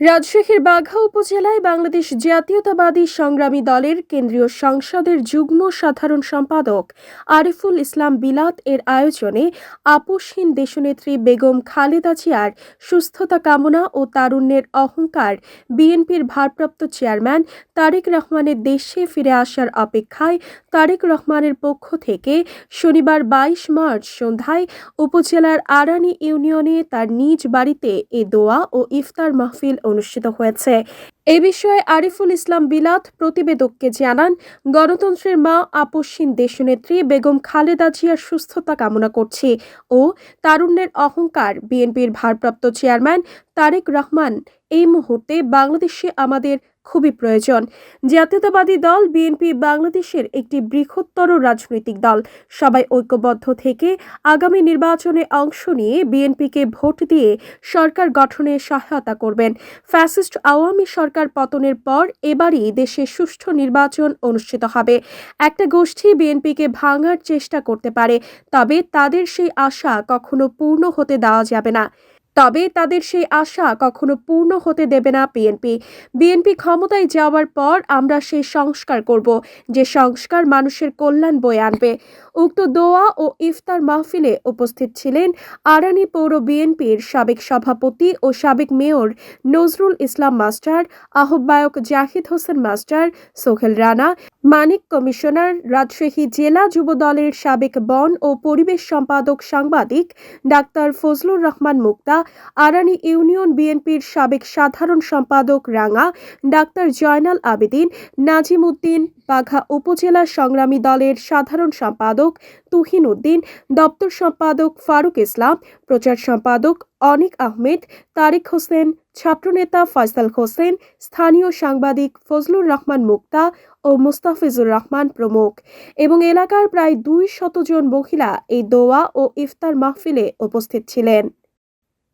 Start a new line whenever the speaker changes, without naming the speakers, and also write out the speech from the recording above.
রাজশাহীর বাঘা উপজেলায় বাংলাদেশ জাতীয়তাবাদী সংগ্রামী দলের কেন্দ্রীয় সংসদের যুগ্ম সাধারণ সম্পাদক আরিফুল ইসলাম বিলাত এর আয়োজনে আপোষহীন দেশনেত্রী বেগম খালেদা জিয়ার সুস্থতা কামনা ও তারুণ্যের অহংকার বিএনপির ভারপ্রাপ্ত চেয়ারম্যান তারেক রহমানের দেশে ফিরে আসার অপেক্ষায় তারেক রহমানের পক্ষ থেকে শনিবার বাইশ মার্চ সন্ধ্যায় উপজেলার আরানি ইউনিয়নে তার নিজ বাড়িতে এ দোয়া ও ইফতার মাহফিল অনুষ্ঠিত হয়েছে। এ বিষয়ে আরিফুল ইসলাম বিলাত প্রতিবেদককে জানান, গণতন্ত্রের মা আপসীন দেশনেত্রী বেগম খালেদা জিয়ার সুস্থতা কামনা করছি ও তারুণ্যের অহংকার বিএনপির ভারপ্রাপ্ত চেয়ারম্যান তারেক রহমান এই মুহূর্তে বাংলাদেশে আমাদের খুবই প্রয়োজন। জাতীয়তাবাদী দল বিএনপি বাংলাদেশের একটি বৃহত্তর রাজনৈতিক দল। সবাই ঐক্যবদ্ধ থেকে আগামী নির্বাচনে অংশ নিয়ে বিএনপিকে ভোট দিয়ে সরকার গঠনে সহায়তা করবেন। ফ্যাসিস্ট আওয়ামী সরকার পতনের পর এবারই দেশে সুষ্ঠু নির্বাচন অনুষ্ঠিত হবে। একটা গোষ্ঠী বিএনপিকে ভাঙার চেষ্টা করতে পারে, তবে তাদের সেই আশা কখনো পূর্ণ হতে দেওয়া যাবে না। তবে তাদের সেই আশা কখনো পূর্ণ হতে দেবে না বিএনপি। বিএনপি ক্ষমতায় যাওয়ার পর আমরা সেই সংস্কার করব, যে সংস্কার মানুষের কল্যাণ বয়ে আনবে। উক্ত দোয়া ও ইফতার মাহফিলে উপস্থিত ছিলেন আরানি পৌর বিএনপির সাবেক সভাপতি ও সাবেক মেয়র নজরুল ইসলাম মাস্টার, আহ্বায়ক জাহিদ হোসেন মাস্টার, সোহেল রানা, মানিক কমিশনার, রাজশাহী জেলা যুব দলের সাবেক বন ও পরিবেশ সম্পাদক সাংবাদিক ডাক্তার ফজলুর রহমান মুক্তা আরানি ইউনিয়ন বিএনপির সাবেক সাধারণ সম্পাদক রাঙা, ডাক্তার জয়নাল আবেদিন নাজিম উদ্দিন বাঘা উপজেলা সংগ্রামী দলের সাধারণ সম্পাদক তুহিন উদ্দিন, দপ্তর সম্পাদক ফারুক ইসলাম, প্রচার সম্পাদক অনিক আহমেদ, তারিক হোসেন, ছাত্রনেতা ফয়সাল হোসেন, স্থানীয় সাংবাদিক ফজলুর রহমান মুক্তা ও মুস্তাফিজুর রহমান প্রমুখ। এবং এলাকার প্রায় দুই শতজন মহিলা এই দোয়া ও ইফতার মাহফিলে উপস্থিত ছিলেন।